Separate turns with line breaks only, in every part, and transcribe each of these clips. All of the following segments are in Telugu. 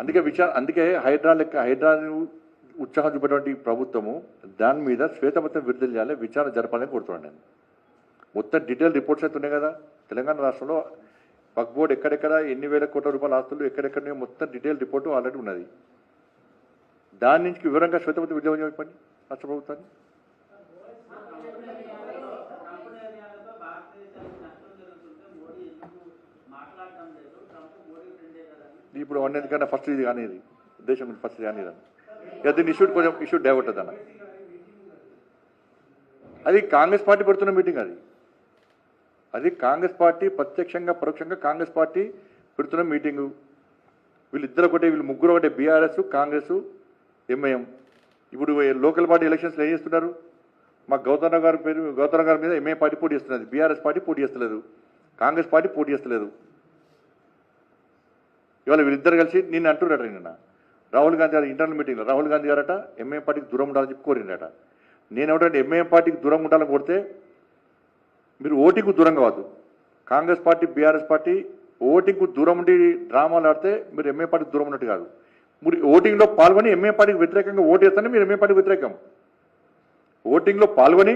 అందుకే విచార అందుకే హైడ్రా లెక్క హైడ్రా ఉత్సాహం చూపేటువంటి ప్రభుత్వము దాని మీద శ్వేతపత్రం విడుదల చేయాలి విచారణ జరపాలని కోరుతున్నాను నేను. మొత్తం డీటెయిల్ రిపోర్ట్స్ అయితే ఉన్నాయి కదా. తెలంగాణ రాష్ట్రంలో పక్ బోర్డు ఎక్కడెక్కడ ఎన్ని వేల కోట్ల రూపాయల ఆస్తులు ఎక్కడెక్కడ మొత్తం డీటెయిల్ రిపోర్టు ఆల్రెడీ ఉన్నది. దాని నుంచి వివరంగా శ్వేతపత్రం విడుదల చెప్పండి రాష్ట్ర ప్రభుత్వాన్ని.
ఇప్పుడు నిర్ణయాలతో
కన్నా ఫస్ట్ ఇది కానీ ఇది దేశం గురించి ఫస్ట్ కానీ ఇది ఇక దీన్ని ఇష్యూ కొంచెం ఇష్యూ డైవర్ట్ అన్న. అది కాంగ్రెస్ పార్టీ పెడుతున్న మీటింగ్ అది. అది కాంగ్రెస్ పార్టీ ప్రత్యక్షంగా పరోక్షంగా కాంగ్రెస్ పార్టీ పెడుతున్న మీటింగు వీళ్ళిద్దరు ఒకటే వీళ్ళు ముగ్గురు ఒకటే బీఆర్ఎస్ కాంగ్రెస్ ఎంఐఎం ఇప్పుడు లోకల్ పార్టీ ఎలక్షన్స్లో ఏం చేస్తున్నారు? మా గౌతమ్ గారి పేరు గౌతమ్ గారి మీద ఎంఐ పార్టీ పోటీ చేస్తున్నది? బీఆర్ఎస్ పార్టీ పోటీ చేస్తలేదు. కాంగ్రెస్ పార్టీ పోటీ చేస్తలేదు. ఇవాళ వీళ్ళిద్దరు కలిసి నిన్ను అంటున్నాడు నిన్న. రాహుల్ గాంధీ గారు ఇంటర్నల్ మీటింగ్లో రాహుల్ గాంధీ గారట ఎంఏఎం పార్టీకి దూరం ఉండాలని చెప్పి కోరిండట నేను ఏమిటంటే ఎంఐఎం పార్టీకి దూరం ఉండాలని కోరితే మీరు ఓటింగ్కు దూరం కావద్దు. కాంగ్రెస్ పార్టీ బీఆర్ఎస్ పార్టీ ఓటింగ్కు దూరం ఉండి డ్రామాలు ఆడితే మీరు ఎంఏ పార్టీకి దూరం ఉన్నట్టు కాదు. మీరు ఓటింగ్లో పాల్గొని ఎంఏ పార్టీకి వ్యతిరేకంగా ఓటు వేస్తేనే మీరు ఎంఏ పార్టీకి వ్యతిరేకం. ఓటింగ్లో పాల్గొని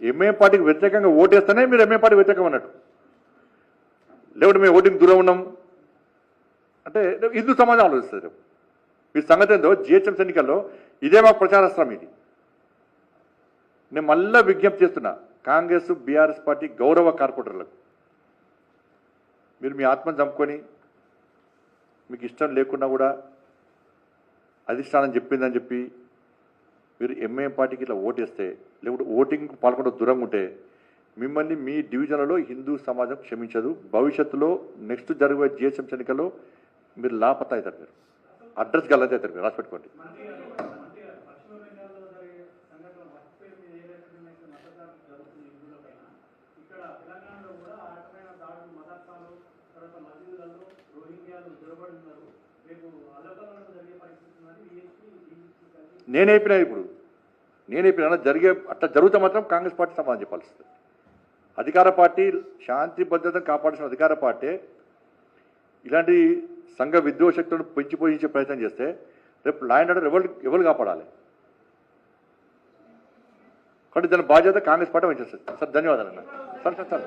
ఎంఏ పార్టీకి వ్యతిరేకంగా ఓటు వేస్తేనే మీరు ఎంఏ పార్టీకి వ్యతిరేకం అన్నట్టు. లేకుంటే మేము ఓటింగ్ దూరం ఉన్నాం. అంటే హిందూ సమాజం ఆలోచిస్తారు మీ సంగతి ఏందో జిహెచ్ఎంసీ ఎన్నికల్లో ఇదే మాకు ప్రచారాస్త్రం ఇది. నేను మళ్ళా విజ్ఞప్తి చేస్తున్నా కాంగ్రెస్ బీఆర్ఎస్ పార్టీ గౌరవ కార్పొరేటర్లకు. మీరు మీ ఆత్మను చంపుకొని మీకు ఇష్టం లేకున్నా కూడా అధిష్టానం చెప్పిందని చెప్పి మీరు ఎంఏ పార్టీకి ఇట్లా ఓటేస్తే లేకుంటే ఓటింగ్ పాల్గొనడం దూరంగా ఉంటే మిమ్మల్ని మీ డివిజన్లలో హిందూ సమాజం క్షమించదు. భవిష్యత్తులో నెక్స్ట్ జరిగే జిహెచ్ఎంసీ ఎన్నికల్లో మీరు లాపత్తా అవుతారు మీరు. అడ్రస్ గల్లంత అవుతారు మీరు
రాసి పెట్టుకోండి
నేను చెప్పినా ఇప్పుడు. నేను చెప్పినా జరిగే అట్లా జరుగుతా మాత్రం కాంగ్రెస్ పార్టీ సమాధానం చెప్పాల్సింది. అధికార పార్టీ శాంతి భద్రతను కాపాడాల్సిన అధికార పార్టీ ఇలాంటి సంఘ విద్రోహశక్తులను పెంచి పోషించే ప్రయత్నం చేస్తే రేపు లా అండ్ ఆర్డర్ ఎవరు ఎవరు కాపాడాలి? కాబట్టి దాని బాధ్యత కాంగ్రెస్ పార్టీ వహించేస్తుంది సార్. ధన్యవాదాలు అన్న. Sir sir.